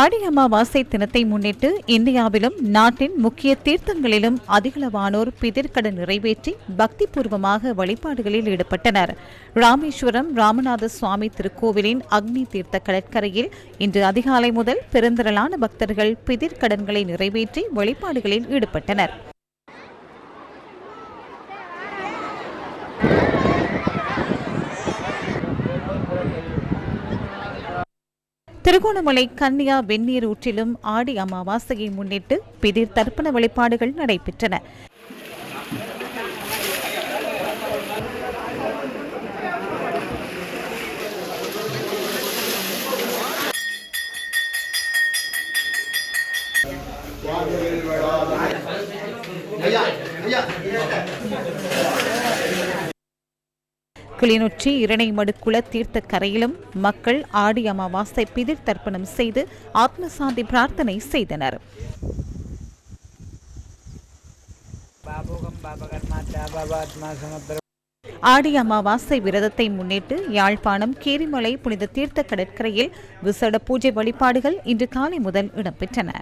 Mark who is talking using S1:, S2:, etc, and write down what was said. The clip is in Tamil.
S1: ஆடி அமாவாசை தினத்தை முன்னிட்டு இந்தியாவிலும் நாட்டின் முக்கிய தீர்த்தங்களிலும் அதிகளவானோர் பிதிர்கடன் நிறைவேற்றி பக்திபூர்வமாக வழிபாடுகளில் ஈடுபட்டனர். ராமேஸ்வரம் ராமநாத சுவாமி திருக்கோவிலின் அக்னி தீர்த்த கடற்கரையில் இன்று அதிகாலை முதல் பெருந்திரளான பக்தர்கள் பிதிர்கடன்களை நிறைவேற்றி வழிபாடுகளில் ஈடுபட்டனர். திருகோணமலை கன்னியா வெந்நீர் ஊற்றிலும் ஆடி அமாவாசையை முன்னிட்டு பிதிர் தர்ப்பண வழிபாடுகள் நடைபெற்றன. கிளிநொச்சி இரணைமடுக்குள தீர்த்த கரையிலும் மக்கள் ஆடி அமாவாசை பிதிர் தர்ப்பணம் செய்து ஆத்மசாந்தி பிரார்த்தனை செய்தனர். ஆடி அமாவாசை விரதத்தை முன்னிட்டு யாழ்ப்பாணம் கீரிமலை புனித தீர்த்த கடற்கரையில் விசேட பூஜை வழிபாடுகள் இன்று காலை முதல் இடம்பெற்றன.